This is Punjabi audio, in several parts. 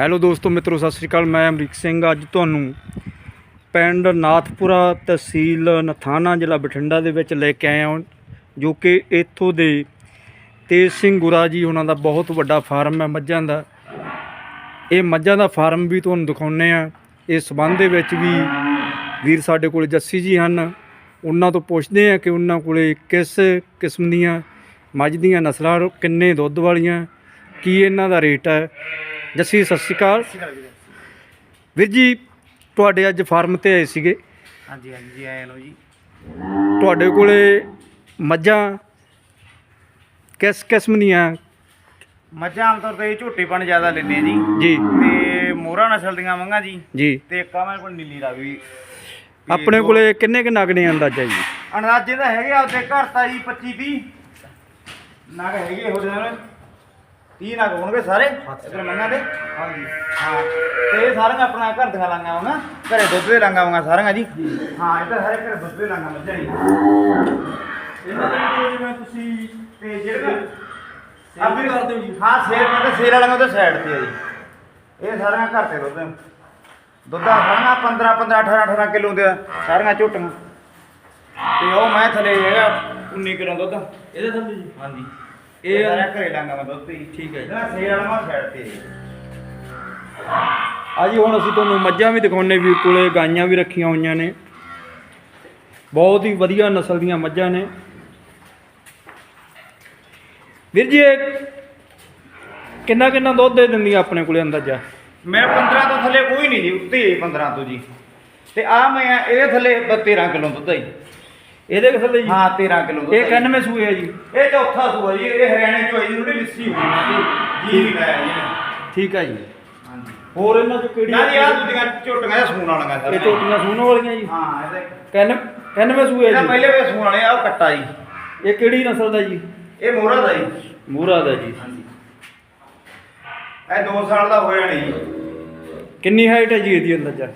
ਹੈਲੋ ਦੋਸਤੋ, ਮਿੱਤਰੋ, ਸਤਿ ਸ੍ਰੀ ਅਕਾਲ। ਮੈਂ ਅਮਰੀਕ ਸਿੰਘ। ਅੱਜ ਤੁਹਾਨੂੰ ਪਿੰਡ ਨਾਥਪੁਰਾ ਤਹਿਸੀਲ ਨਥਾਣਾ, ਜ਼ਿਲ੍ਹਾ ਬਠਿੰਡਾ ਦੇ ਵਿੱਚ ਲੈ ਕੇ ਆਇਆ ਹਾਂ, ਜੋ ਕਿ ਇੱਥੋਂ ਦੇ ਤੇਜ ਸਿੰਘ ਗੁਰਾ ਜੀ, ਉਹਨਾਂ ਦਾ ਬਹੁਤ ਵੱਡਾ ਫਾਰਮ ਹੈ ਮੱਝਾਂ ਦਾ। ਇਹ ਮੱਝਾਂ ਦਾ ਫਾਰਮ ਵੀ ਤੁਹਾਨੂੰ ਦਿਖਾਉਂਦੇ ਆ ਇਸ ਸਬੰਧ ਦੇ ਵਿੱਚ ਵੀ ਵੀਰ ਸਾਡੇ ਕੋਲ ਜੱਸੀ ਜੀ ਹਨ। ਉਹਨਾਂ ਤੋਂ ਪੁੱਛਦੇ ਆ ਕਿ ਉਹਨਾਂ ਕੋਲੇ ਕਿਸ ਕਿਸਮ ਦੀਆਂ ਮੱਝ ਦੀਆਂ ਨਸਲਾਂ, ਕਿੰਨੇ ਦੁੱਧ ਵਾਲੀਆਂ, ਕੀ ਇਹਨਾਂ ਦਾ ਰੇਟ ਹੈ। ਜੱਸੀ ਸਤਿ ਸ਼੍ਰੀ ਅਕਾਲ। ਵੀਰ ਜੀ ਤੁਹਾਡੇ ਅੱਜ ਫਾਰਮ ਤੇ ਆਏ ਸੀਗੇ। ਹਾਂਜੀ ਹਾਂਜੀ ਆਏ ਲੋ ਜੀ। ਤੁਹਾਡੇ ਕੋਲੇ ਮੱਝਾਂ ਕਿਸ ਕਿਸਮ ਦੀਆਂ? ਮੱਝਾਂ ਆਮ ਤੌਰ ਤੇ ਝੋਟੀਪਣ ਜ਼ਿਆਦਾ ਲੈਂਦੇ ਆ ਜੀ। ਜੀ। ਤੇ ਮੋਹਰਾ ਨਸਲ ਦੀਆਂ ਮੰਗਾਂ ਜੀ। ਜੀ। ਤੇ ਇੱਕ ਆ ਮੇਰੇ ਕੋਲ ਨੀਲੀ ਰਾਵੀ ਤੇ ਆਪਣੇ ਦੋ- ਕੋਲੇ ਕਿੰਨੇ ਕੁ ਨਗ ਨੇ ਅੰਦਾਜ਼ਾ ਜੀ? ਅੰਦਾਜ਼ੇ ਤਾਂ ਹੈਗੇ ਆ ਉੱਤੇ ਘਰ ਤਾਂ ਜੀ 25 30 ਨਗ ਹੈਗੇ ਜਿਹੇ ਨਾਲ। 30 ਨਗ ਹੋਣਗੇ ਸਾਰੇ? ਇਧਰ ਮੰਗਾਂ ਦੇ? ਹਾਂਜੀ। ਹਾਂ। ਤੇ ਇਹ ਸਾਰੀਆਂ ਆਪਣਾ ਘਰ ਦੀਆਂ ਲਾਂਗਾ ਵਾਂਗਾ ਘਰੇ ਦੁੱਧ ਦੇ ਲਾਂਗਾ ਵਾਂਗਾ ਸਾਰੀਆਂ ਜੀ। ਹਾਂ ਇਹ ਤਾਂ ਸਾਰੇ ਘਰੇ ਦੁੱਧ ਦੇ ਲਾਂਗਾ ਮੱਝਾਂ ਜੀ ਇਹਨਾਂ ਦੇ ਵਿੱਚੋਂ ਜਿਵੇਂ ਤੁਸੀਂ ਤੇ ਜਿਹੜੇ ਆਪ ਵੀ ਕਰਦੇ ਹੋ ਜੀ। ਹਾਂ ਸੇਲ ਮੈਂ ਤਾਂ ਸੇਲ ਵਾਲਿਆਂ ਦੇ ਸਾਈਡ ਤੇ ਆ ਜੀ। ਇਹ ਸਾਰੀਆਂ ਘਰ ਤੇ ਦੁੱਧ ਦੁੱਧ ਆ ਖਾਣਾ 15 15 18 18 ਕਿਲੋ ਦੇ ਸਾਰੀਆਂ ਝੋਟੀਆਂ। ਤੇ ਉਹ ਮੈਂ ਥਲੇ ਹੈਗਾ 19 ਕਿਲੋ ਦੁੱਧ। ਇਹਦੇ ਥੱਲੇ ਜੀ? ਹਾਂਜੀ। ਇਹ ਇਹ ਸਾਰਾ ਘਰੇ ਲਾਂਗਾ ਮੈਂ ਦੁੱਧ ਹੀ ਠੀਕ ਹੈ ਜੀ। ਜਿਹੜਾ ਸੇਲ ਵਾਲਾ ਮੈਂ ਸਾਈਡ ਤੇ ਜੀ। ਆ ਜੀ ਹੁਣ ਅਸੀਂ ਤੁਹਾਨੂੰ ਮੱਝਾਂ ਵੀ ਦਿਖਾਉਣੇ ਵੀਰ ਕੋਲੇ ਗਾਈਆਂ ਵੀ ਰੱਖੀਆਂ ਹੋਈਆਂ ਨੇ। ਬਹੁਤ ਹੀ ਵਧੀਆ ਨਸਲ ਦੀਆਂ ਮੱਝਾਂ ਨੇ। ਵੀਰ ਜੀ ਇਹ ਕਿੰਨਾ ਕਿੰਨਾ ਦੁੱਧ ਦੇ ਦਿੰਦੀਆਂ ਆਪਣੇ ਕੋਲੇ ਅੰਦਾਜ਼ਾ? ਮੇਰੇ 15 ਤੋਂ ਥੱਲੇ ਕੋਈ ਨਹੀਂ ਜੀ ਉੱਤੇ ਹੀ 15 ਤੋਂ ਜੀ। ਤੇ ਆ ਮੈਂ ਇਹਦੇ ਥੱਲੇ ਬ- 13 ਕਿਲੋ ਦੁੱਧ ਹੈ ਜੀ। ਇਹਦੇ ਥੱਲੇ ਜੀ ਹਾਂ 13 ਕਿਲੋ ਦੁੱਧ ਇਹ ਹੈ ਜੀ। 91 ਸੂਏ ਹੈ ਜੀ। ਇਹ ਚੌਥਾ ਸੂਆ ਜੀ ਇਹ ਹਰਿਆਣੇ ਚੋਂ ਹੈ ਜੀ ਥੋੜੀ ਲਿੱਸੀ ਹੋਈ ਜੀ। ਵੀ ਲਾਇਆ ਜੀ। ਠੀਕ ਹੈ ਜੀ। ਹਾਂਜੀ। ਹੋਰ ਇਹਨਾਂ ਚ ਕਿਹੜੀ ਨਾ ਜੀ ਆ ਦੂਜੀਆਂ ਝੋਟੀਆਂ ਸੂਣ ਵਾਲੀਆਂ ਇਹ ਸਾਰੀਆਂ ਟੋਟੀਆਂ ਸੂਣ ਵਾਲੀਆਂ ਜੀ। ਹਾਂ ਇਹਦੇ 91 ਸੂਏ ਜੀ। ਪਹਿਲੇ ਵੇ ਸੂਣ ਵਾਲੇ ਆ ਉਹ ਕੱਟਾ ਜੀ। ਇਹ ਕਿਹੜੀ ਨਸਲ ਦਾ ਜੀ? ਇਹ ਮੋਹਰਾ ਦਾ ਜੀ। ਮੂਰਾ ਦਾ ਜੀ। ਇਹ 2 ਸਾਲ ਦਾ ਹੋਇਆ ਨਹੀਂ ਜੀ। ਕਿੰਨੀ ਹਾਈਟ ਹੈ ਜੀ ਇਹਦੀ ਅੰਦਾਜ਼ਾ?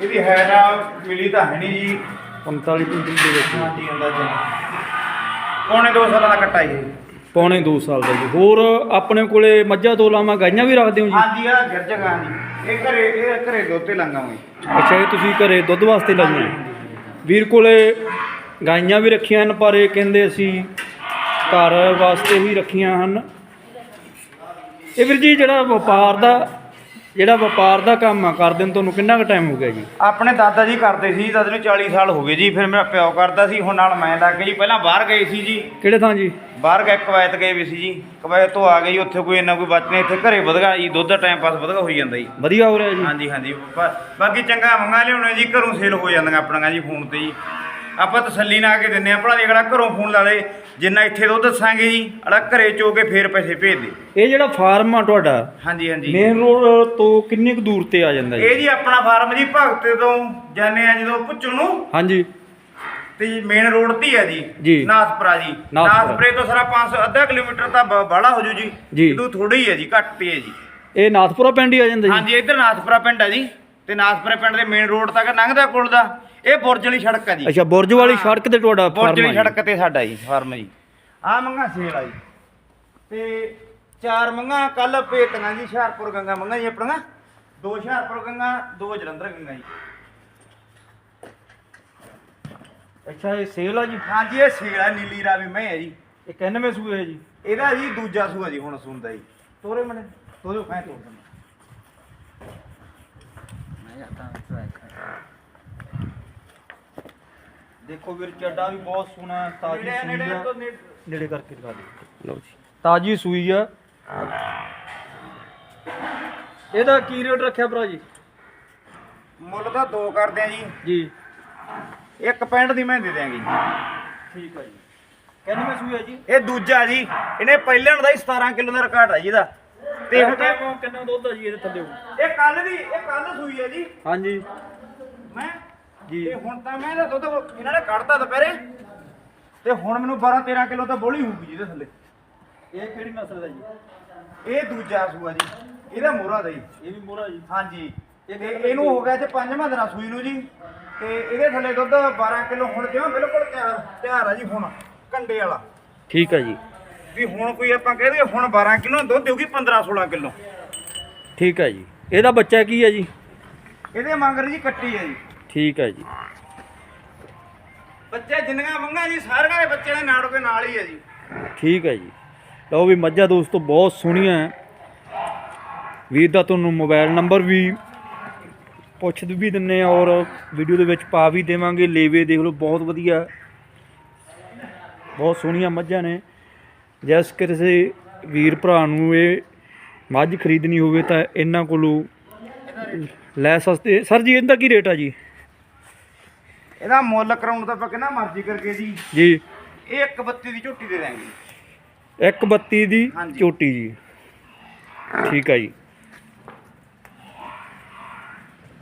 ਇਹਦੀ ਹੈ ਨਾ ਮਿਲੀ ਤਾਂ ਹੈ ਨਹੀਂ ਜੀ। 45 ਕੁਇੰਟਲ ਦੇ ਵਿੱਚ। ਹਾਂਜੀ ਅੰਦਾਜ਼ਾ। ਪੌਣੇ 2 ਸਾਲਾਂ ਦਾ ਕੱਟਾ ਜੀ। ਪੌਣੇ 2 ਸਾਲ ਦਾ ਜੀ। ਹੋਰ ਆਪਣੇ ਕੋਲੇ ਮੱਝਾਂ ਤੋਂ ਇਲਾਵਾ ਗਾਈਆਂ ਵੀ ਰੱਖਦੇ ਹੋ ਜੀ? ਹਾਂਜੀ ਆ ਗਿਰ ਜਗਾ ਹਾਂਜੀ ਇਹ ਘਰੇ ਇਹ ਘਰੇ ਦੁੱਧ ਤੇ ਲਾਂਗਾਂਗੇ ਅੱਛਾ ਇਹ ਤੁਸੀਂ ਘਰੇ ਦੁੱਧ ਵਾਸਤੇ ਲਾਉਂਦੇ ਹੋ? ਵੀਰ ਕੋਲੇ ਗਾਈਆਂ ਵੀ ਰੱਖੀਆਂ ਹਨ ਪਰ ਇਹ ਕਹਿੰਦੇ ਅਸੀਂ ਘਰ ਵਾਸਤੇ ਹੀ ਰੱਖੀਆਂ ਹਨ। ਇਹ ਵੀਰ ਜੀ ਜਿਹੜਾ ਵਪਾਰ ਦਾ ਜਿਹੜਾ ਵਪਾਰ ਦਾ ਕੰਮ ਆ ਕਰਦੇ ਨੂੰ ਤੁਹਾਨੂੰ ਕਿੰਨਾ ਕੁ ਟਾਈਮ ਹੋ ਗਿਆ ਜੀ? ਆਪਣੇ ਦਾਦਾ ਜੀ ਕਰਦੇ ਸੀ ਦਾਦਾ ਨੂੰ 40 ਸਾਲ ਹੋ ਗਏ ਜੀ ਫਿਰ ਮੇਰਾ ਪਿਓ ਕਰਦਾ ਸੀ ਹੁਣ ਨਾਲ ਮੈਂ ਲੱਗ ਗਈ ਜੀ ਪਹਿਲਾਂ ਬਾਹਰ ਗਏ ਸੀ ਜੀ। ਕਿਹੜੇ ਥਾਂ ਜੀ? ਬਾਹਰ ਗਏ ਕਵੈਤ ਗਏ ਵੀ ਸੀ ਜੀ। ਕਵੈਤ ਤੋਂ ਆ ਗਏ ਜੀ ਉੱਥੇ ਕੋਈ ਇੰਨਾ ਕੋਈ ਬਚ ਨਹੀਂ ਇੱਥੇ ਘਰੇ ਵਧਗਾ ਜੀ ਦੁੱਧ ਦਾ ਟਾਈਮ ਪਾਸ ਵਧਗਾ ਹੋਈ ਜਾਂਦਾ ਜੀ। ਵਧੀਆ ਹੋ ਰਿਹਾ ਜੀ। ਹਾਂਜੀ ਹਾਂਜੀ ਬਾ- ਬਾਕੀ ਚੰਗਾ ਮੰਗਾ ਲਿਆਉਣੇ ਜੀ ਘਰੋਂ ਸੇਲ ਹੋ ਜਾਂਦੀਆਂ ਆਪਣੀਆਂ ਜੀ ਫੋਨ ਤੇ ਜੀ। ਆਪਾਂ ਤਸੱਲੀ ਨਾਲ ਆ ਕੇ ਦਿੰਨੇ ਆ ਭਲਾ ਜਿਹੜਾ ਘਰੋਂ ਫੋਨ ਲਾ ਲੇ ਜਿੰਨਾ ਇੱਥੇ ਦੁੱਧ ਦੱਸਾਂਗੇ ਜੀ ਅੜਾ ਘਰੇ ਚੋ ਕੇ ਫੇਰ ਪੈਸੇ ਭੇਜ ਦੇ। ਇਹ ਜਿਹੜਾ ਫਾਰਮ ਆ ਤੁਹਾਡਾ ਹਾਂਜੀ ਹਾਂਜੀ। ਮੇਨ ਰੋਡ ਤੋਂ ਕਿੰਨੀ ਕੁ ਦੂਰ ਤੇ ਆ ਜਾਂਦਾ ਜੀ? ਇਹ ਜੀ ਆਪਣਾ ਫਾਰਮ ਜੀ ਭਗਤੇ ਤੋਂ ਜਾਂਦੇ ਆ ਜਦੋਂ ਪੁੱਛੂ ਨੂੰ। ਹਾਂਜੀ। ਤੇ ਮੇਨ ਰੋਡ ਤੇ ਹੀ ਆ ਜੀ ਜੀ। ਨਾਥਪੁਰਾ ਜੀ। ਨਾਥਪੁਰਾ। ਨਾਥਪੁਰੇ ਤੋਂ ਸਾਰਾ 500 ਅੱਧਾ ਕਿਲੋਮੀਟਰ ਤਾਂ ਬ- ਬਾਹਲਾ ਹੋ ਜੂ ਜੀ। ਜੀ। ਇਦੋਂ ਥੋੜੀ ਹੀ ਹੈ ਜੀ ਘੱਟ ਤੇ ਹੈ ਜੀ। ਇਹ ਨਾਥਪੁਰਾ ਪਿੰਡ ਹੀ ਆ ਜਾਂਦਾ ਜੀ? ਹਾਂਜੀ ਇੱਧਰ ਨਾਥਪੁਰਾ ਪਿੰਡ ਹੈ ਜੀ। ਤੇ ਨਾਥਪੁਰਾ ਪਿੰਡ ਦੇ ਮੇਨ ਰੋਡ ਤੱਕ ਲੰਘਦਾ ਕੋਲ ਦਾ। ਇਹ ਬੁਰਜ ਵਾਲੀ ਸੜਕ ਹੈ ਜੀ। ਅੱਛਾ ਬੁਰਜ ਵਾਲੀ ਸੜਕ ਤੇ ਤੁਹਾਡਾ ਬੁਰਜ ਫਾਰਮ ਵਾਲੀ ਆ ਸੜਕ ਤੇ ਸਾਡਾ ਜੀ ਫਾਰਮ ਜੀ। ਆ ਮੰਗਾ ਸੇਲ ਆ ਜੀ। ਤੇ ਚਾਰ ਮੰਗਾ ਕੱਲ ਭੇਤੀਆਂ ਜੀ ਹੁਸ਼ਿਆਰਪੁਰ ਗੰਗਾ ਮੰਗਾ ਜੀ ਆਪਣੀਆਂ। ਦੋ ਹੁਸ਼ਿਆਰਪੁਰ ਗੰਗਾ ਦੋ ਜਲੰਧਰ ਗੰਗਾ ਜੀ। ਅੱਛਾ ਇਹ ਸੇਲ ਆ ਜੀ? ਹਾਂਜੀ ਇਹ ਸੇਲ ਆ ਨੀਲੀ ਰਾਵੀ ਮੈਂ ਹੈ ਜੀ। ਇਹ 91 ਸੂਏ ਹੈ ਜੀ? ਇਹਦਾ ਜੀ ਦੂਜਾ ਸੂਆ ਜੀ ਹੁਣ ਸੁਣਦਾ ਜੀ। ਤੋਰੇ ਮਨੇ ਤੋਰੇ ਫੈ ਤੋੜ ਦਿੰਦਾ। ਦੇਖੋ ਵੀਰ ਚੱਡਾ ਵੀ ਬਹੁਤ ਸੋਹਣਾ ਤਾਜੀ ਨੇੜੇ ਸੂਈ ਨੇੜੇ ਆ। ਤੋਂ ਨੇੜੇ ਕਰਕੇ ਦਿਖਾ ਦਿਓ। ਲਓ ਜੀ। ਤਾਜੀ ਸੂਈ ਆ। ਇਹਦਾ ਕੀ ਰੇਟ ਰੱਖਿਆ ਭਰਾ ਜੀ? ਮੁੱਲ ਦੋ ਕਰਦੇ ਆ ਜੀ। ਜੀ। ਇੱਕ ਪੈਂਟ ਦੀ ਮੈਂ ਦੇ ਦਿਆਂਗੇ ਠੀਕ ਆ ਜੀ। 91 ਸੂਈ ਆ ਜੀ? ਇਹ ਦੂਜਾ ਜੀ। ਇਹਨੇ ਪਹਿਲੇ ਦਾ ਹੀ 17 ਕਿਲੋ ਦਾ ਰਿਕਾਰਡ ਹੈ ਜੀ ਇਹਦਾ। ਤੇ ਹੁਣ ਕਿੰਨਾ ਕਿੰਨਾ ਦੁੱਧ ਆ ਜੀ ਇਹਦੇ ਥੱਲੇ? ਇਹ ਕੱਲ ਦੀ ਇਹ ਕੱਲ ਸੂਈ ਹੈ ਜੀ। ਹਾਂਜੀ। ਮੈਂ ਜੀ। ਤੇ ਹੁਣ ਤਾਂ ਮੈਂ ਇਹਦਾ ਦੁੱਧ ਇਹਨਾਂ ਨੇ ਕੱਢਤਾ ਦੁਪਹਿਰੇ। ਤੇ ਹੁਣ ਮੈਨੂੰ 12 13 ਕਿਲੋ ਤਾਂ ਬੋਲੀ ਹੋਊਗੀ ਜੀ ਇਹਦੇ ਥੱਲੇ। ਇਹ ਕਿਹੜੀ ਨਸਲ ਦਾ ਜੀ? ਇਹ ਦੂਜਾ ਸੂਆ ਜੀ। ਇਹਦਾ ਮੋਹਰਾ ਦਾ ਜੀ। ਇਹ ਵੀ ਮੋਹਰਾ ਜੀ। ਹਾਂਜੀ। ਇਹ ਤੇ ਇਹਨੂੰ ਹੋ ਗਿਆ ਤੇ ਪੰਜਵਾਂ ਦਿਨ ਸੂਈ ਨੂੰ ਜੀ। ਤੇ ਇਹਦੇ ਥੱਲੇ ਦੁੱਧ 12 ਕਿਲੋ ਹੁਣ ਜਿਵੇਂ ਬਿਲਕੁਲ ਤਿਆਰ ਤਿਆਰ ਆ ਜੀ ਹੁਣ ਕੰਡੇ ਵਾਲਾ। ਠੀਕ ਆ ਜੀ। ਵੀ ਹੁਣ ਕੋਈ ਆਪਾਂ ਕਹਿ ਦਈਏ ਹੁਣ 12 ਕਿਲੋ ਦੁੱਧ ਦੇਊਗੀ 15 16 ਕਿਲੋ। ਠੀਕ ਹੈ ਜੀ। ਇਹਦਾ ਬੱਚਾ ਕੀ ਹੈ ਜੀ? ਇਹਦੇ ਮੰਗਰ ਜੀ ਕੱਟੀ ਹੈ ਜੀ। ਠੀਕ ਹੈ ਜੀ। ਬੱਚੇ ਜਿੰਨੀਆਂ ਮੰਗਾਂ ਜੀ ਸਾਰਿਆਂ ਦੇ ਬੱਚੇ ਦੇ ਨਾੜੋ ਦੇ ਨਾਲ ਹੀ ਹੈ ਜੀ। ਠੀਕ ਹੈ ਜੀ। ਲਓ ਵੀ ਮੱਝਾਂ ਦੋਸਤੋ ਬਹੁਤ ਸੋਹਣੀਆਂ ਹੈ। ਵੀਰ ਦਾ ਤੁਹਾਨੂੰ ਮੋਬਾਈਲ ਨੰਬਰ ਵੀ ਪੁੱਛ ਵੀ ਦਿੰਨੇ ਆ ਔਰ ਵੀਡੀਓ ਦੇ ਵਿੱਚ ਪਾ ਵੀ ਦੇਵਾਂਗੇ। ਲੇਵੇ ਦੇਖ ਲਓ ਬਹੁਤ ਵਧੀਆ। ਬਹੁਤ ਸੋਹਣੀਆਂ ਮੱਝਾਂ ਨੇ। ਜਿਸ ਕਿਸੇ ਵੀਰ ਭਰਾ ਨੂੰ ਇਹ ਮੱਝ ਖਰੀਦਣੀ ਹੋਵੇ ਤਾਂ ਇਹਨਾਂ ਕੋਲੋਂ ਲੈ ਸਸਤੇ ਸਰ ਜੀ ਇਹਦਾ ਕੀ ਰੇਟ ਆ ਜੀ? ਇਹਦਾ ਮੁੱਲ ਕਰਾਉਣ ਤਾਂ ਆਪਾਂ ਕਿੰਨਾ ਮਰਜ਼ੀ ਕਰਕੇ ਜੀ। ਜੀ। ਇਹ ਇੱਕ ਬੱਤੀ ਦੀ ਝੋਟੀ ਦੇ ਦਾਂਗੇ 132 ਦੀ ਹਾਂਜੀ। ਝੋਟੀ ਜੀ। ਠੀਕ ਆ ਜੀ।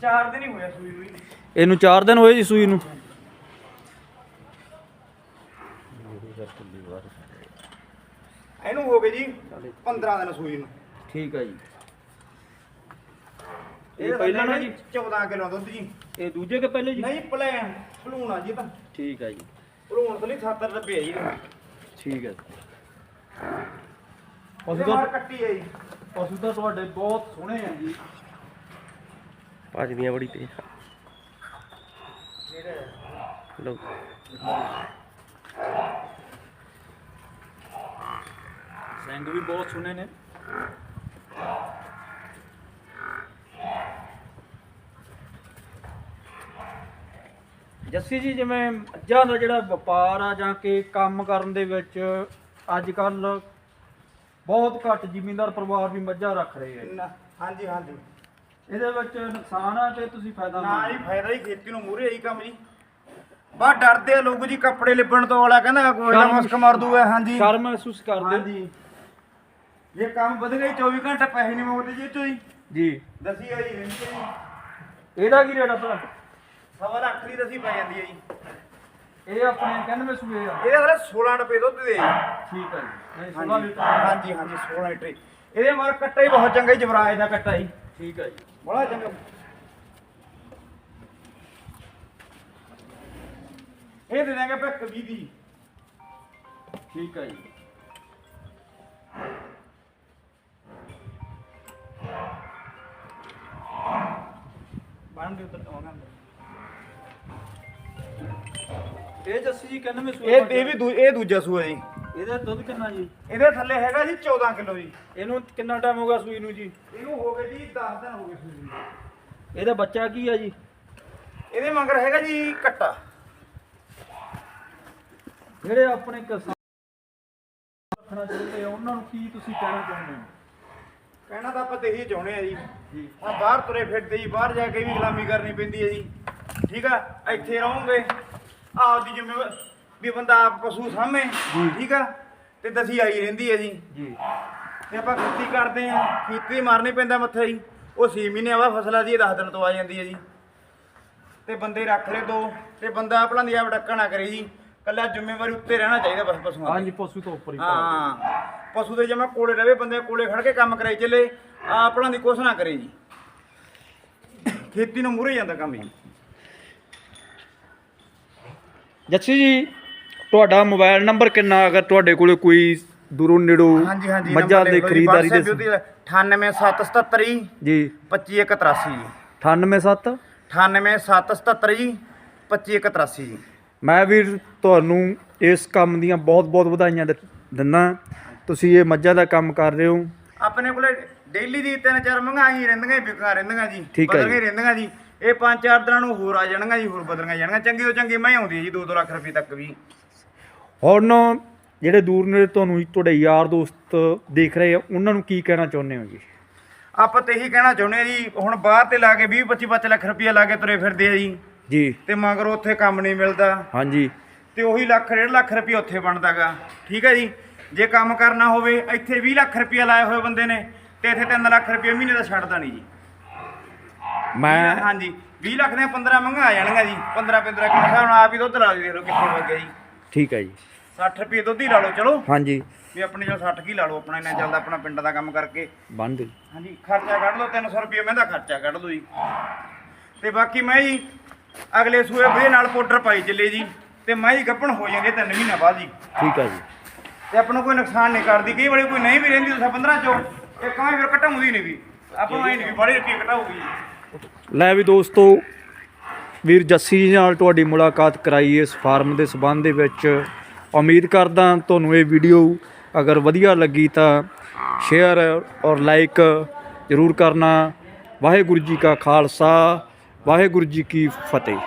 ਚਾਰ ਦਿਨ ਹੀ ਹੋਇਆ ਸੂਈ ਹੋਈ ਇਹਨੂੰ 4 ਦਿਨ ਹੋਏ ਜੀ ਸੂਈ ਨੂੰ। ਇਹਨੂੰ ਹੋ ਗਏ ਜੀ 15 ਦਿਨ ਸੂਈ ਨੂੰ। ਠੀਕ ਆ ਜੀ। ਇਹ ਪਹਿਲਾਂ ਨਾ ਜੀ। 14 ਕਿਲੋ ਦੁੱਧ ਜੀ। ਇਹ ਦੂਜੇ ਕੇ ਪਹਿਲੇ ਜੀ? ਨਹੀਂ ਪਲੈਨ ਭਲੂਣਾ ਜੀ ਤਾਂ। ਠੀਕ ਆ ਜੀ। ਭਲੂਣ ਤੋਂ ਲਈ 70 ਰੁਪਏ ਜੀ। ਠੀਕ ਹੈ ਪਸ਼ੂ ਤਾਂ ਕੱਟੀ ਹੈ ਜੀ। ਪਸ਼ੂ ਤਾਂ ਤੁਹਾਡੇ ਬਹੁਤ ਸੋਹਣੇ ਆ ਜੀ। ਭੱਜਦੀਆਂ ਬੜੀ ਤੇ ਲੋ ਸਿੰਘ ਵੀ ਬਹੁਤ ਸੋਹਣੇ ਨੇ। ਜੱਸੀ ਜੀ ਜਿਵੇਂ ਮੱਝਾਂ ਦਾ ਜਿਹੜਾ ਵਪਾਰ ਆ ਜਾਂ ਕਿ ਕੰਮ ਕਰਨ ਦੇ ਵਿੱਚ ਅੱਜ ਕੱਲ ਬਹੁਤ ਘੱਟ ਜ਼ਿਮੀਂਦਾਰ ਪਰਿਵਾਰ ਵੀ ਮੱਝਾਂ ਰੱਖ ਰਹੇ ਆ। ਨਾ- ਹਾਂਜੀ ਹਾਂਜੀ। ਇਹਦੇ ਵਿੱਚ ਨੁਕਸਾਨ ਆ ਤੇ ਤੁਸੀਂ ਫਾਇਦਾ ਨਾ ਮੰਨਦੇ ਜੀ ਫਾਇਦਾ ਹੀ ਖੇਤੀ ਨੂੰ ਮੂਰੇ ਆਈ ਕੰਮ ਜੀ। ਬਾ ਡਰਦੇ ਆ ਲੋਕ ਜੀ ਕੱਪੜੇ ਲਿਬਣ ਤੋਂ ਵਾਲਾ ਕਹਿੰਦਾ ਕੋਈ ਨਾ ਸ਼ਰਮ- ਮਸਕ ਮਾਰ ਦੂਗਾ ਹਾਂਜੀ। ਸ਼ਰਮ ਮਹਿਸੂਸ ਕਰਦੇ। ਹਾਂਜੀ। ਇਹ ਕੰਮ ਵਧ ਗਈ 24 ਘੰਟੇ ਪੈਸੇ ਨਹੀਂ ਮੁੱਕਦੇ ਜੀ ਚੋਂ ਜੀ। ਦਸੀ ਆ ਜੀ ਰਹਿੰਦੀ ਹੈ ਜੀ। ਇਹਦਾ ਕੀ ਰੇਟ ਆ ਭਲਾ? ਸਵਾ ਲੱਖ ਦੀ ਪੈ ਜਾਂਦੀ ਹੈ ਜੀ। ਇਹ ਆਪਣੇ 91 ਸੂਏ ਆ। ਇਹਦੇ ਹਲੇ 16 ਰੁਪਏ ਦੁੱਧ ਦੇ। ਠੀਕ ਹੈ ਜੀ। ਨਹੀਂ 16 ਹਾਂਜੀ ਲੀਟਰ। ਹਾਂਜੀ ਹਾਂਜੀ 16 ਲੀਟਰ। ਹੀ। ਇਹਦੇ ਮਗਰ ਕੱਟਾ ਹੀ ਬਹੁਤ ਚੰਗਾ ਜੀ ਜਵਰਾਜ ਦਾ ਕੱਟਾ ਜੀ। ਠੀਕ ਹੈ ਜੀ। ਬੜਾ ਚੰਗਾ। ਇਹ ਦੇ ਦਾਂਗੇ ਆਪਾਂ 20 ਦੀ। ਠੀਕ ਹੈ ਜੀ। ਬਣ ਦੇ ਉੱਤਰ ਆਉਣਾ ਇਹ ਜੱਸੀ ਜੀ 91 ਸੂਏ ਇਹ ਇਹ ਵੀ ਦੂ- ਇਹ ਦੂਜਾ ਸੂਆ ਜੀ। ਇਹਦਾ ਦੁੱਧ ਕਿੰਨਾ ਜੀ? ਇਹਦੇ ਥੱਲੇ ਹੈਗਾ ਜੀ 14 ਕਿਲੋ ਜੀ। ਇਹਨੂੰ ਕਿੰਨਾ ਟਾਈਮ ਹੋ ਗਿਆ ਸੂਈ ਨੂੰ ਜੀ? ਇਹਨੂੰ ਹੋ ਗਏ ਜੀ 10 ਦਿਨ ਹੋ ਗਏ ਸੂਈ ਨੂੰ। ਇਹਦਾ ਬੱਚਾ ਕੀ ਆ ਜੀ? ਇਹਦੇ ਮਗਰ ਹੈਗਾ ਜੀ ਕੱਟਾ। ਜਿਹੜੇ ਆਪਣੇ ਕਿਸਾਨ ਰੱਖਣਾ ਚਾਹੁੰਦੇ ਆ ਉਹਨਾਂ ਨੂੰ ਕੀ ਤੁਸੀਂ ਕਹਿਣਾ ਚਾਹੁੰਦੇ ਹੋ? ਕਹਿਣਾ ਤਾਂ ਆਪਾਂ ਤੇ ਇਹੀ ਚਾਹੁੰਦੇ ਆ ਜੀ। ਜੀ। ਹੁਣ ਬਾਹਰ ਤੁਰੇ ਫਿਰਦੇ ਜੀ ਬਾਹਰ ਜਾ ਕੇ ਵੀ ਗੁਲਾਮੀ ਕਰਨੀ ਪੈਂਦੀ ਹੈ ਜੀ। ਠੀਕ ਆ ਇੱਥੇ ਰਹੋਗੇ। ਆਪਦੀ ਜ਼ਿੰਮੇਵਾਰ ਵੀ ਬੰਦਾ ਆਪ ਪਸ਼ੂ ਸਾਹਮਣੇ ਠੀਕ ਆ? ਤੇ ਦਸੀ ਆਈ ਰਹਿੰਦੀ ਹੈ ਜੀ। ਜੀ। ਤੇ ਆਪਾਂ ਖੇਤੀ ਕਰਦੇ ਆ ਖੇਤੀ ਮਾਰਨੀ ਪੈਂਦਾ ਮੱਥੇ ਜੀ। ਉਹ 6 ਮਹੀਨੇ ਆਵਾ ਫਸਲਾਂ ਦੀ 10 ਦਿਨ ਤੋਂ ਆ ਜਾਂਦੀ ਹੈ ਜੀ। ਤੇ ਬੰਦੇ ਰੱਖ ਲੈ ਦੋ। ਤੇ ਬੰਦਾ ਆਪਣਾ ਦੀ ਆਪ ਡੱਕਾ ਨਾ ਕਰੇ ਜੀ। ਕੱਲਾ ਜ਼ਿੰਮੇਵਾਰੀ ਉੱਤੇ ਰਹਿਣਾ ਚਾਹੀਦਾ ਬਸ ਪਸ਼ੂਆਂ ਦੀ ਹਾਂਜੀ ਪਸ਼ੂ ਤੋਂ ਉੱਪਰ ਹੀ। ਹਾਂ। ਪਸ਼ੂ ਦੇ ਜਮਾ ਕੋਲੇ ਰਵੇ ਬੰਦੇ ਕੋਲੇ ਖੜ ਕੇ ਕੰਮ ਕਰਾਈ ਚੱਲੇ। ਆਪਣਾ ਦੀ ਕੁਛ ਨਾ ਕਰੇ ਜੀ। ਖੇਤੀ ਨੂੰ ਮੂਰੇ ਜਾਂਦਾ ਕੰਮ ਜੀ। ਜੱਸੀ ਜੀ ਤੁਹਾਡਾ ਮੋਬਾਈਲ ਨੰਬਰ ਕਿੰਨਾ? ਅਗਰ ਤੁਹਾਡੇ ਕੋਲੇ ਕੋਈ ਦੂਰੋਂ ਨੇੜੋਂ ਹਾਂਜੀ ਹਾਂਜੀ ਮੱਝਾਂ ਦੀ ਖਰੀਦਦਾਰੀ ਦੇ 98777 ਜੀ ਜੀ। 25183 ਜੀ। 987 98777 ਜੀ 25183 ਜੀ। ਮੈਂ ਵੀਰ ਤੁਹਾਨੂੰ ਇਸ ਕੰਮ ਦੀਆਂ ਬਹੁਤ-ਬਹੁਤ ਵਧਾਈਆਂ ਦਿੰਦਾ। ਤੁਸੀਂ ਇਹ ਮੱਝਾਂ ਦਾ ਕੰਮ ਕਰ ਰਹੇ ਹੋ। ਆਪਣੇ ਕੋਲੇ ਡੇਲੀ ਦੀ ਤਿੰਨ ਚਾਰ ਮੰਗਾਈ ਹੀ ਰਹਿੰਦੀਆਂ ਵਿਕਾਂ ਰਹਿੰਦੀਆਂ ਜੀ ਜੀ। ਹੀ ਰਹਿੰਦੀਆਂ ਜੀ। ਇਹ ਪੰਜ ਚਾਰ ਦਿਨਾਂ ਨੂੰ ਹੋਰ ਆ ਜਾਣਗੀਆਂ ਜੀ ਹੋਰ ਬਦਲੀਆਂ ਜਾਣਗੀਆਂ। ਚੰਗੀ ਤੋਂ ਚੰਗੀ ਮੈਂ ਆਉਂਦੀ ਹੈ ਜੀ 2-2 ਲੱਖ ਰੁਪਏ ਤੱਕ ਵੀ। ਹੁਣ ਜਿਹੜੇ ਦੂਰ ਨੇੜੇ ਤੁਹਾਨੂੰ ਤੁਹਾਡੇ ਯਾਰ ਦੋਸਤ ਦੇਖ ਰਹੇ ਆ ਉਹਨਾਂ ਨੂੰ ਕੀ ਕਹਿਣਾ ਚਾਹੁੰਦੇ ਹੋ ਜੀ? ਆਪਾਂ ਤੇ ਇਹੀ ਕਹਿਣਾ ਚਾਹੁੰਦੇ ਆ ਜੀ ਹੁਣ ਬਾਹਰ ਤੇ ਲਾ ਕੇ 20 25 25 ਲੱਖ ਰੁਪਏ ਲਾ ਕੇ ਤੁਰੇ ਫਿਰਦੇ ਆ ਜੀ। ਜੀ। ਤੇ ਮਗਰ ਉੱਥੇ ਕੰਮ ਨਹੀਂ ਮਿਲਦਾ। ਹਾਂਜੀ। ਤੇ ਉਹੀ ਲੱਖ ਡੇਢ ਲੱਖ ਰੁਪਏ ਉੱਥੇ ਬਣਦਾਗਾ। ਠੀਕ ਹੈ ਜੀ? ਜੇ ਕੰਮ ਕਰਨਾ ਹੋਵੇ ਇੱਥੇ 20 ਲੱਖ ਰੁਪਏ ਲਾਏ ਹੋਏ ਬੰਦੇ ਨੇ ਤੇ ਇੱਥੇ 3 ਲੱਖ ਰੁਪਏ ਮਹੀਨੇ ਦਾ ਛੱਡਦਾ ਨਹੀਂ ਜੀ। ਮੈਂ ਹਾਂਜੀ 20 ਲੱਖ ਦੇ 15 ਮੰਗਾ ਆ ਜਾਣਗਾ ਜੀ 15 15 ਕਿਲੋ ਹਿਸਾਬ ਨਾਲ ਆਪ ਹੀ ਦੁੱਧ ਲਾ ਦੇਖ ਲਓ ਕਿੱਥੇ ਵਗ ਗਿਆ ਜੀ। ਠੀਕ ਹੈ ਜੀ। 60 ਰੁਪਏ ਦੁੱਧ ਹੀ ਲਾ ਲਓ ਚਲੋ। ਹਾਂਜੀ। ਵੀ ਆਪਣੇ ਚਲੋ 60 ਕੀ ਲਾ ਲਓ ਆਪਣਾ ਇੰਨਾ ਚੱਲਦਾ ਆਪਣਾ ਪਿੰਡ ਦਾ ਕੰਮ ਕਰਕੇ। ਬੰਦ। ਹਾਂਜੀ ਖਰਚਾ ਕੱਢ ਲਓ 300 ਰੁਪਏ ਮਹਿੰਦਾ ਖਰਚਾ ਕੱਢ ਲਓ ਜੀ। ਤੇ ਬਾਕੀ ਮੈਂ ਜੀ ਅਗਲੇ ਸੂਏ ਵਧੀਆ ਨਾਲ ਪਾਊਡਰ ਪਾਈ ਚੱਲੇ ਜੀ ਤੇ ਮੈਂ ਜੀ ਗੱਪਣ ਹੋ ਜਾਂਦੀ ਤਿੰਨ ਮਹੀਨੇ ਬਾਅਦ ਜੀ। ਠੀਕ ਹੈ ਜੀ। ਤੇ ਆਪਾਂ ਨੂੰ ਕੋਈ ਨੁਕਸਾਨ ਨਹੀਂ ਕਰਦੀ ਕਈ ਵਾਰੀ ਕੋਈ ਨਹੀਂ ਵੀ ਰਹਿੰਦੀ ਤੁਸੀਂ 15 ਚੋਂ ਇਹ ਕਮਾਈ ਫਿਰ ਘਟਾਉਂਦੀ ਨਹੀਂ ਵੀ। ਆਪਾਂ ਨੂੰ ਐਂ ਨਹੀਂ ਵੀ ਬੜੀ ਰੁਪਏ ਘਟਾਊਗੀ ਲੈ ਵੀ ਦੋਸਤੋ, ਵੀਰ ਜੱਸੀ ਜੀ ਨਾਲ ਤੁਹਾਡੀ ਮੁਲਾਕਾਤ ਕਰਾਈ ਇਸ ਫਾਰਮ ਦੇ ਸਬੰਧ ਦੇ ਵਿੱਚ। ਉਮੀਦ ਕਰਦਾ ਤੁਹਾਨੂੰ ਇਹ ਵੀਡੀਓ ਅਗਰ ਵਧੀਆ ਲੱਗੀ ਤਾਂ ਸ਼ੇਅਰ ਔਰ ਲਾਈਕ ਜ਼ਰੂਰ ਕਰਨਾ। ਵਾਹਿਗੁਰੂ ਜੀ ਕਾ ਖਾਲਸਾ, ਵਾਹਿਗੁਰੂ ਜੀ ਕੀ ਫਤਿਹ।